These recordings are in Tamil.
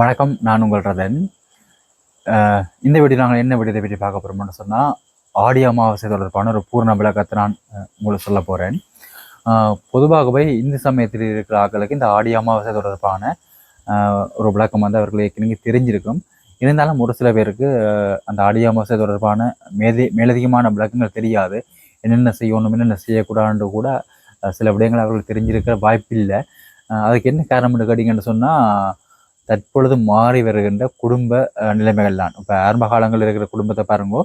வணக்கம் நான் உங்கள் ரதன். இந்த வீடியோ நாங்கள் என்ன வீடியோ பற்றி பார்க்க போகிறோம்னு சொன்னால் ஆடி அமாவாசை தொடர்பான ஒரு பூர்ண விளக்கத்தை நான் உங்களுக்கு சொல்ல போகிறேன் பொதுவாகவே இந்து சமயத்தில் இருக்கிற ஆக்களுக்கு இந்த ஆடி அமாவாசை தொடர்பான ஒரு விளக்கம் வந்து அவர்களுக்கு ஏற்கனவே தெரிஞ்சிருக்கும். இருந்தாலும் ஒரு சில பேருக்கு அந்த ஆடி அமாவாசை தொடர்பான மேதி மேலதிகமான விளக்கங்கள் தெரியாது. என்னென்ன செய்யணும் என்னென்ன செய்யக்கூடாதுன்னு கூட சில விடயங்கள் அவர்களுக்கு தெரிஞ்சிருக்கிற வாய்ப்பில்லை. இல்லை அதுக்கு என்ன காரணம்னு கேட்டிங்கன்னு சொன்னால் தற்பொழுது மாறி வருகின்ற குடும்ப நிலைமைகள் தான் இப்போ ஆரம்ப காலங்களில் இருக்கிற குடும்பத்தை பாருங்க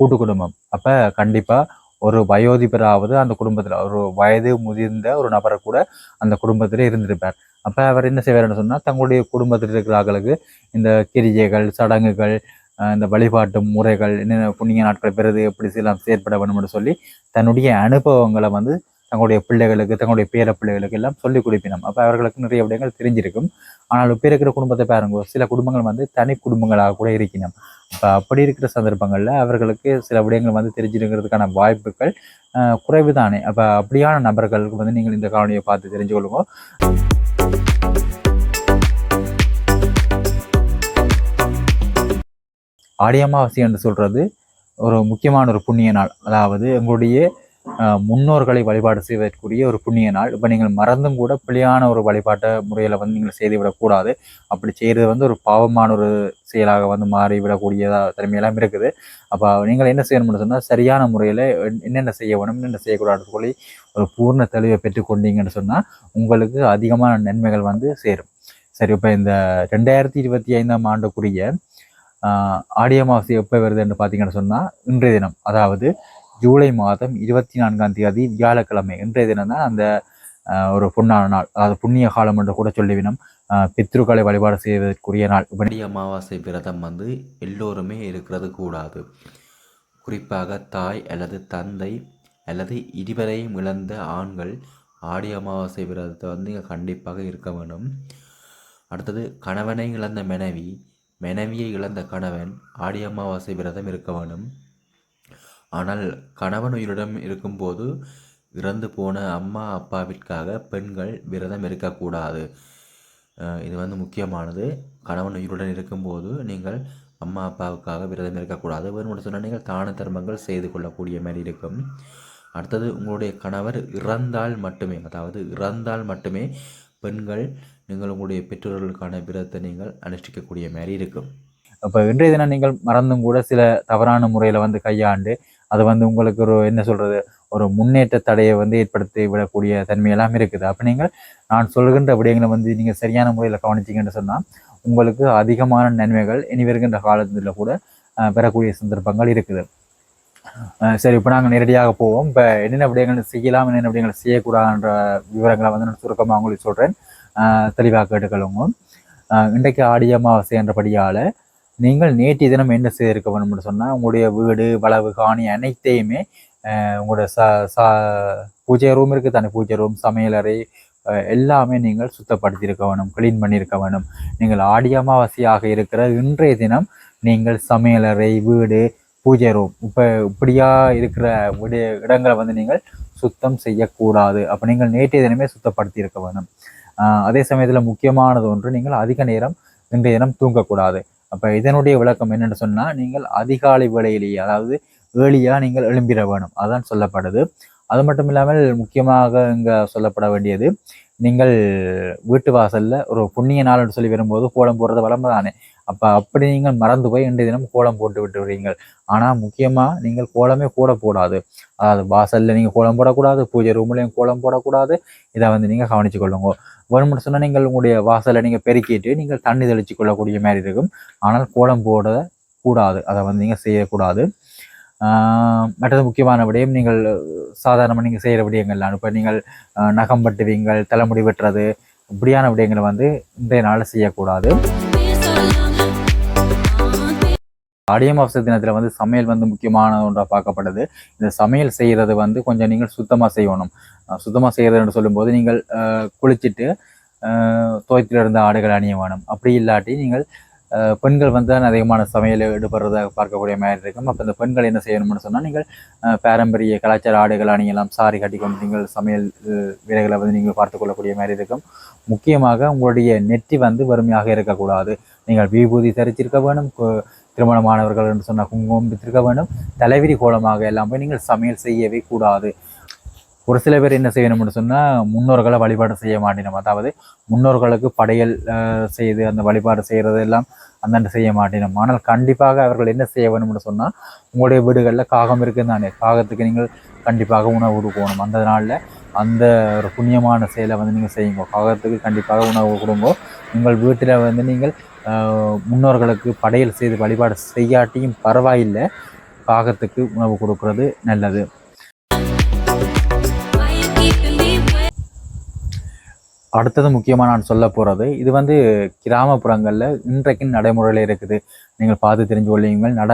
கூட்டு குடும்பம். அப்போ கண்டிப்பாக ஒரு வயோதிபராவது அந்த குடும்பத்தில் ஒரு வயது முதிர்ந்த ஒரு நபரை கூட அந்த குடும்பத்தில் இருந்திருப்பார். அப்போ அவர் என்ன செய்வார்னு சொன்னால் தங்களுடைய குடும்பத்தில் இருக்கிற ஆக்களுக்கு இந்த கிரியைகள் சடங்குகள் இந்த வழிபாட்டு முறைகள் என்னென்ன புண்ணிய நாட்கள் பிறகு எப்படி எல்லாம் செயற்பட வேணும்னு சொல்லி தன்னுடைய அனுபவங்களை வந்து தங்களுடைய பிள்ளைகளுக்கு தங்களுடைய பேர பிள்ளைகளுக்கு எல்லாம் சொல்லிக் கொடுப்பினோம். அப்போ அவர்களுக்கு நிறைய விடயங்கள் தெரிஞ்சிருக்கும். ஆனால் இப்போ இருக்கிற குடும்பத்தை பாருங்க சில குடும்பங்கள் வந்து தனி குடும்பங்களாக கூட இருக்கணும் இப்போ அப்படி இருக்கிற சந்தர்ப்பங்களில் அவர்களுக்கு சில விடயங்கள் வந்து தெரிஞ்சிருக்கிறதுக்கான வாய்ப்புகள் குறைவு தானே அப்போ அப்படியான நபர்களுக்கு வந்து நீங்கள் இந்த காலனியை பார்த்து தெரிஞ்சு கொள்ளுங்க. ஆடி அமாவாசை என்று சொல்கிறது ஒரு முக்கியமான ஒரு புண்ணிய நாள். அதாவது எங்களுடைய முன்னோர்களை வழிபாடு செய்வதற்குரிய ஒரு புண்ணிய நாள். இப்போ நீங்கள் மறந்தும் கூட பிழையான ஒரு வழிபாட்டை முறையில் வந்து நீங்கள் செய்துவிடக்கூடாது அப்படி செய்கிறது வந்து ஒரு பாவமான ஒரு செயலாக வந்து மாறிவிடக்கூடியதாக திறமையெல்லாம் இருக்குது. அப்போ நீங்கள் என்ன செய்யணும்னு சொன்னால் சரியான முறையில் என்னென்ன செய்ய வேணும் என்னென்ன செய்யக்கூடாது சொல்லி ஒரு பூர்ண தெளிவை பெற்றுக்கொண்டீங்கன்னு சொன்னால் உங்களுக்கு அதிகமான நன்மைகள் வந்து சேரும். சரி இப்போ இந்த ரெண்டாயிரத்தி இருபத்தி ஐந்தாம் ஆண்டுக்குரிய ஆஹ், ஆடி அமாவாசை எப்போ வருதுன்னு பார்த்தீங்கன்னு சொன்னால் இன்றைய தினம். அதாவது ஜூலை மாதம் இருபத்தி நான்காம் தேதி வியாழக்கிழமை இன்றைய தினம் தான் அந்த ஒரு பொன்னான நாள் அதாவது புண்ணிய காலம் என்று கூட சொல்லிவினோம் பித்ருக்களை வழிபாடு செய்வதற்குரிய நாள். இப்ப அமாவாசை விரதம் வந்து எல்லோருமே இருக்கிறது கூடாது. குறிப்பாக தாய் அல்லது தந்தை அல்லது இருவரையும் இழந்த ஆண்கள் ஆடி அமாவாசை விரதத்தை வந்து இங்கே கண்டிப்பாக இருக்க வேணும் அடுத்தது கணவனை இழந்த மனைவி மனைவியை இழந்த கணவன் ஆடி அமாவாசை விரதம் இருக்க வேணும் ஆனால் கணவன் உயிரிடம் இருக்கும்போது இறந்து போன அம்மா அப்பாவிற்காக பெண்கள் விரதம் இருக்கக்கூடாது. இது வந்து முக்கியமானது. கணவன் உயிருடன் இருக்கும்போது நீங்கள் அம்மா அப்பாவுக்காக விரதம் இருக்கக்கூடாது. வேணும்னு சொன்னால் நீங்கள் தான தர்மங்கள் செய்து கொள்ளக்கூடிய மாதிரி இருக்கும். அடுத்தது உங்களுடைய கணவர் இறந்தால் மட்டுமே அதாவது இறந்தால் மட்டுமே பெண்கள் நீங்கள் உங்களுடைய பெற்றோர்களுக்கான விரதத்தை நீங்கள் அனுஷ்டிக்கக்கூடிய மாதிரி இருக்கும். அப்போ இன்றைய தினம் நீங்கள் மறந்தும் கூட சில தவறான முறையில் வந்து கையாண்டு அது வந்து உங்களுக்கு ஒரு என்ன சொல்றது ஒரு முன்னேற்ற தடையை வந்து ஏற்படுத்தி விடக்கூடிய தன்மையெல்லாம் இருக்குது. அப்போ நீங்கள் நான் சொல்கின்ற விடயங்களை வந்து நீங்கள் சரியான முறையில் கவனிச்சிங்கன்னு சொன்னால் உங்களுக்கு அதிகமான நன்மைகள் இனி வருகின்ற காலத்தில் கூட அஹ், பெறக்கூடிய சந்தர்ப்பங்கள் இருக்குது. சரி இப்போ நாங்கள் நேரடியாக போவோம். இப்போ என்னென்ன விடயங்கள் செய்யலாம் என்னென்ன விடயங்கள் செய்யக்கூடாதுன்ற விவரங்களை வந்து நான் சுருக்கமாக உங்களுக்கு சொல்கிறேன் தெளிவாக கேட்டுக்கொள்ளுங்க இன்றைக்கு ஆடி அமாவாசை என்றபடியால் நீங்கள் நேற்றைய தினம் என்ன செய்திருக்க வேணும்னு சொன்னால் உங்களுடைய வீடு வளவு காணி அனைத்தையுமே உங்களோட உங்களுடைய ச சா பூஜை ரூம் இருக்குது தானே பூஜை ரூம் சமையலறை அஹ், எல்லாமே நீங்கள் சுத்தப்படுத்தியிருக்க வேணும் க்ளீன் பண்ணியிருக்க வேணும் நீங்கள் ஆடி அமாவாசையாக இருக்கிற இன்றைய தினம் நீங்கள் சமையலறை வீடு பூஜை ரூம் இப்போ இப்படியா இருக்கிற விட இடங்களை வந்து நீங்கள் சுத்தம் செய்யக்கூடாது. அப்போ நீங்கள் நேற்றைய தினமே சுத்தப்படுத்தியிருக்க வேணும் ஆஹ் அதே சமயத்தில் முக்கியமானது ஒன்று நீங்கள் அதிக நேரம் இன்றைய தினம் தூங்கக்கூடாது. அப்போ இதனுடைய விளக்கம் என்னென்னு சொன்னால் நீங்கள் அதிகாலை வேளையிலேயே அதாவது ஏழியாக நீங்கள் எழும்பிட வேணும். அதான் சொல்லப்படுது. அது மட்டும் இல்லாமல் முக்கியமாக இங்கே சொல்லப்பட வேண்டியது நீங்கள் வீட்டு வாசல்ல ஒரு புண்ணிய நாள்னு சொல்லி வரும்போது கோலம் போடுறது வளம்பு தானே அப்போ அப்படி நீங்கள் மறந்து போய் இன்றைய தினம் கோலம் போட்டு விட்டு விடுவீங்கள் ஆனால் முக்கியமாக நீங்கள் கோலமே கூட போடாது. அதாவது வாசலில் நீங்கள் கோலம் போடக்கூடாது பூஜை ரூம்லேயும் கோலம் போடக்கூடாது. இதை வந்து நீங்கள் கவனிச்சு கொள்ளுங்க. வேணும்னு சொன்னால் நீங்கள் உங்களுடைய வாசலை நீங்கள் பெருக்கிட்டு நீங்கள் தண்ணி தெளிச்சு கொள்ளக்கூடிய மாதிரி இருக்கும். ஆனால் கோலம் போட கூடாது அதை வந்து நீங்கள் செய்யக்கூடாது. மற்றது முக்கியமான விடயம் நீங்கள் சாதாரணமாக நீங்கள் செய்கிற விடயங்கள்லாம் இப்போ நீங்கள் நகம் வெட்டுவீங்கள் தலைமுடி வெட்டுறது இப்படியான விடயங்களை வந்து இன்றைய நாளில் செய்யக்கூடாது. அடியம் அவசர தினத்தில் வந்து சமையல் வந்து முக்கியமான ஒன்றாக பார்க்கப்படுது. இந்த சமையல் செய்கிறது வந்து கொஞ்சம் நீங்கள் சுத்தமாக செய்யணும். சுத்தமாக செய்கிறதுன்னு சொல்லும்போது நீங்கள் குளிச்சுட்டு ஆஹ் இருந்த ஆடைகள் அணிய வேணும். அப்படி இல்லாட்டி நீங்கள் பெண்கள் வந்து தான் அதிகமான சமையல் ஈடுபடுறத பார்க்கக்கூடிய மாதிரி இருக்கும். அப்போ இந்த பெண்கள் என்ன செய்யணும்னு சொன்னால் நீங்கள் பாரம்பரிய கலாச்சார ஆடைகள் அணியலாம் சாரி கட்டிக்கொண்டு நீங்கள் சமையல் வேலைகளை வந்து நீங்கள் பார்த்து கொள்ளக்கூடிய மாதிரி இருக்கும். முக்கியமாக உங்களுடைய நெற்றி வந்து வறுமையாக இருக்கக்கூடாது. நீங்கள் விபூதி தரிச்சிருக்க வேணும் கு- திருமணமானவர்கள் என்று சொன்னால் குங்குமம் வித்திருக்க வேண்டும். தலைவிரி கோலமாக எல்லாம் போய் நீங்கள் சமையல் செய்யவே கூடாது. ஒரு சில பேர் என்ன செய்யணும்னு சொன்னால் முன்னோர்களை வழிபாடு செய்ய மாட்டினோம். அதாவது முன்னோர்களுக்கு படையல் செய்து அந்த வழிபாடு செய்கிறது எல்லாம் அந்தாண்டு செய்ய மாட்டினோம். ஆனால் கண்டிப்பாக அவர்கள் என்ன செய்ய வேணும்னு சொன்னால் உங்களுடைய வீடுகளில் காகம் இருக்குது தானே. காகத்துக்கு நீங்கள் கண்டிப்பாக உணவு கொடுக்கணும் அந்த நாளில் அந்த ஒரு புண்ணியமான செயலை வந்து நீங்கள் செய்யுங்க. காகத்துக்கு கண்டிப்பாக உணவு கொடுங்கோ. உங்கள் வீட்டில் வந்து நீங்கள் முன்னோர்களுக்கு படையல் செய்து வழிபாடு செய்யாட்டியும் பரவாயில்லை. காகத்துக்கு உணவு கொடுக்கறது நல்லது. அடுத்தது முக்கியமாக நான் சொல்ல போகிறது இது வந்து கிராமப்புறங்களில் இன்றைக்கு நடைமுறையில் இருக்குது. நீங்கள் பார்த்து தெரிஞ்சு கொள்ளுங்கள். நட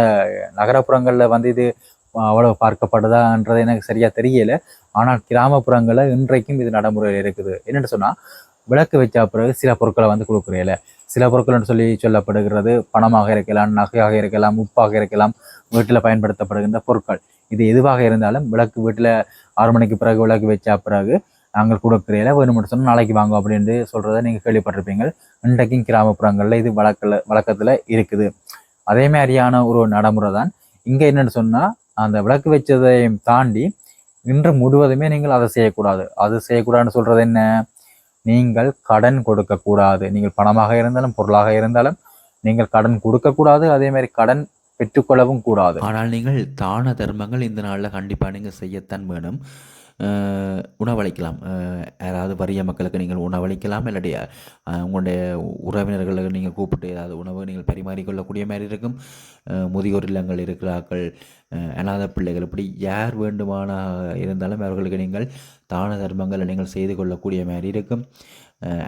நகரப்புறங்களில் வந்து இது அவ்வளோ பார்க்கப்படுதான்றது எனக்கு சரியாக தெரியலை. ஆனால் கிராமப்புறங்களில் இன்றைக்கும் இது நடைமுறையில் இருக்குது. என்னென்னு சொன்னால் விளக்கு வச்ச பிறகு சில பொருட்களை வந்து கொடுக்குறீல சில பொருட்கள்னு சொல்லி சொல்லப்படுகிறது பணமாக இருக்கலாம் நகையாக இருக்கலாம் உப்பாக இருக்கலாம் வீட்டில் பயன்படுத்தப்படுகின்ற பொருட்கள். இது எதுவாக இருந்தாலும் விளக்கு வீட்டில் ஆறு மணிக்கு பிறகு விளக்கு வச்ச பிறகு நாங்கள் கொடுக்குறீல வேணும்னு சொன்னால் நாளைக்கு வாங்க அப்படின்ட்டு சொல்கிறத நீங்கள் கேள்விப்பட்டிருப்பீங்க. இன்றைக்கும் கிராமப்புறங்களில் இது வழக்கில் வழக்கத்தில் இருக்குது. அதே மாதிரியான ஒரு நடைமுறை தான் இங்கே என்னென்னு சொன்னால் அந்த விளக்கு வச்சதையும் தாண்டி இன்று முழுவதுமே நீங்கள் அதை செய்யக்கூடாது. அது செய்யக்கூடாதுன்னு சொல்கிறது என்ன? நீங்கள் கடன் கொடுக்கக்கூடாது. நீங்கள் பணமாக இருந்தாலும் பொருளாக இருந்தாலும் நீங்கள் கடன் கொடுக்கக்கூடாது. அதே மாதிரி கடன் பெற்றுக்கொள்ளவும் கூடாது. ஆனால் நீங்கள் தான தர்மங்கள் இந்த நாளில் கண்டிப்பாக நீங்கள் செய்யத்தான் வேணும். உணவளிக்கலாம். யாராவது வறிய மக்களுக்கு நீங்கள் உணவளிக்கலாம் இல்லாட்டி உங்களுடைய உறவினர்களுக்கு நீங்கள் கூப்பிட்டு ஏதாவது உணவு நீங்கள் பரிமாறிக்கொள்ளக்கூடிய மாதிரி இருக்கும். முதியோர் இல்லங்கள் இருக்கிறார்கள் அநாத பிள்ளைகள் இப்படி யார் வேண்டுமான இருந்தாலும் அவர்களுக்கு நீங்கள் தான தர்மங்களை நீங்கள் செய்து கொள்ளக்கூடிய மாதிரி இருக்கும்.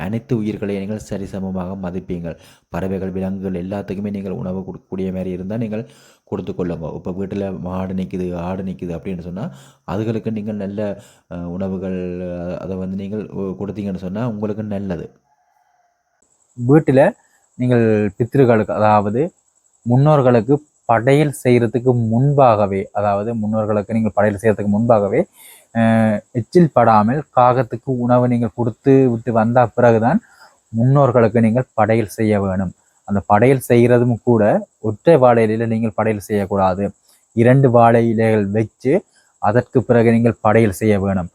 அனைத்து உயிர்களை நீங்கள் சரிசமமாக மதிப்பீங்கள். பறவைகள் விலங்குகள் எல்லாத்துக்குமே நீங்கள் உணவு கொடுக்கக்கூடிய மாதிரி இருந்தால் நீங்கள் கொடுத்து கொள்ளுங்க. இப்போ வீட்டில் மாடு நிற்கிது ஆடு நிற்கிது அப்படின்னு சொன்னால் அதுகளுக்கு நீங்கள் நல்ல உணவுகள் அதை வந்து நீங்கள் கொடுத்தீங்கன்னு சொன்னால் உங்களுக்கு நல்லது. வீட்டில் நீங்கள் பித்திருக்களுக்கு அதாவது முன்னோர்களுக்கு படையல் செய்கிறதுக்கு முன்பாகவே அதாவது முன்னோர்களுக்கு நீங்கள் படையல் செய்கிறதுக்கு முன்பாகவே எச்சில் படாமல் காகத்துக்கு உணவு நீங்கள் கொடுத்து விட்டு வந்த பிறகுதான் முன்னோர்களுக்கு நீங்கள் படையல் செய்ய வேணும். அந்த படையல் செய்கிறதும் கூட ஒற்றை வாழை இலையில நீங்கள் படையல் செய்யக்கூடாது. இரண்டு வாழை இலைகள் வச்சு அதற்கு பிறகு நீங்கள் படையல் செய்ய வேணும்.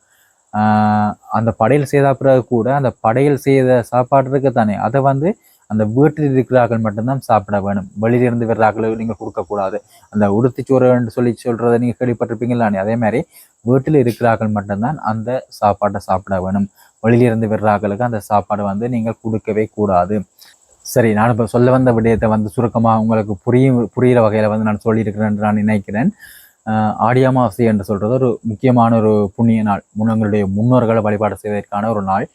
ஆஹ் அந்த படையல் செய்த பிறகு கூட அந்த படையல் செய்த சாப்பாடு இருக்கு தானே அதை வந்து அந்த வீட்டில் இருக்கிறார்கள் மட்டும்தான் சாப்பிட வேணும். வெளியிலிருந்து வர்றார்கள் நீங்கள் கொடுக்கக்கூடாது. அந்த உடுத்திச்சோறுன்னு சொல்லி சொல்றதை நீங்கள் கேள்விப்பட்டிருப்பீங்களானே அதே மாதிரி வீட்டில் இருக்கிறார்கள் மட்டும்தான் அந்த சாப்பாட்டை சாப்பிட வேணும். வெளியிலிருந்து வர்றார்களுக்கு அந்த சாப்பாடு வந்து நீங்கள் கொடுக்கவே கூடாது. சரி நான் இப்போ சொல்ல வந்த விடயத்தை வந்து சுருக்கமாக உங்களுக்கு புரியும் புரிகிற வகையில் வந்து நான் சொல்லியிருக்கிறேன் என்று நான் நினைக்கிறேன். ஆஹ் ஆடி அமாவாசை என்று சொல்கிறது ஒரு முக்கியமான ஒரு புண்ணிய நாள். முன்னங்களுடைய முன்னோர்களை வழிபாடு செய்வதற்கான ஒரு நாள்.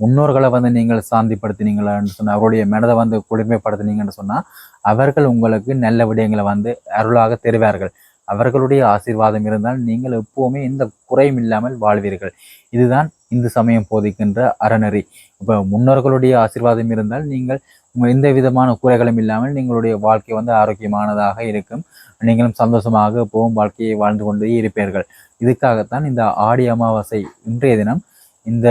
முன்னோர்களை வந்து நீங்கள் சாந்திப்படுத்தினீங்களான்னு சொன்னால் அவருடைய மனதை வந்து குளிர்மைப்படுத்தினீங்கன்னு சொன்னால் அவர்கள் உங்களுக்கு நல்ல விடயங்களை வந்து அருளாக தெரிவார்கள். அவர்களுடைய ஆசீர்வாதம் இருந்தால் நீங்கள் எப்போவுமே எந்த குறையும் இல்லாமல் வாழ்வீர்கள். இதுதான் இந்து சமயம் போதிக்கின்ற அறநெறி. இப்போ முன்னோர்களுடைய ஆசீர்வாதம் இருந்தால் நீங்கள் உங்கள் எந்த விதமான குறைகளும் இல்லாமல் நீங்களுடைய வாழ்க்கை வந்து ஆரோக்கியமானதாக இருக்கும். நீங்களும் சந்தோஷமாக எப்பவும் வாழ்க்கையை வாழ்ந்து கொண்டே இருப்பீர்கள். இதுக்காகத்தான் இந்த ஆடி அமாவாசை இன்றைய தினம் இந்த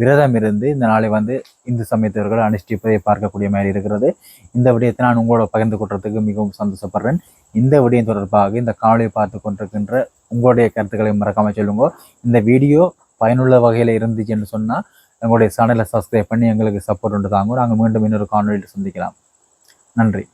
விரதம் இருந்து இந்த நாளை வந்து இந்து சமயத்தவர்கள் அனுஷ்டிப்பதை பார்க்கக்கூடிய மாதிரி இருக்கிறது. இந்த விடயத்தை நான் உங்களோட பகிர்ந்து கொள்றதுக்கு மிகவும் சந்தோஷப்படுறேன். இந்த விடயம் தொடர்பாக இந்த காணொலியை பார்த்து கொண்டிருக்கின்ற உங்களுடைய கருத்துக்களை மறக்காமல் சொல்லுங்க. இந்த வீடியோ பயனுள்ள வகையில் இருந்துச்சுன்னு சொன்னால் எங்களுடைய சேனலை சப்ஸ்கிரைப் பண்ணி எங்களுக்கு சப்போர்ட் உண்டு தாங்க. நாங்கள் மீண்டும் இன்னொரு காணொலியில் சந்திக்கலாம். நன்றி.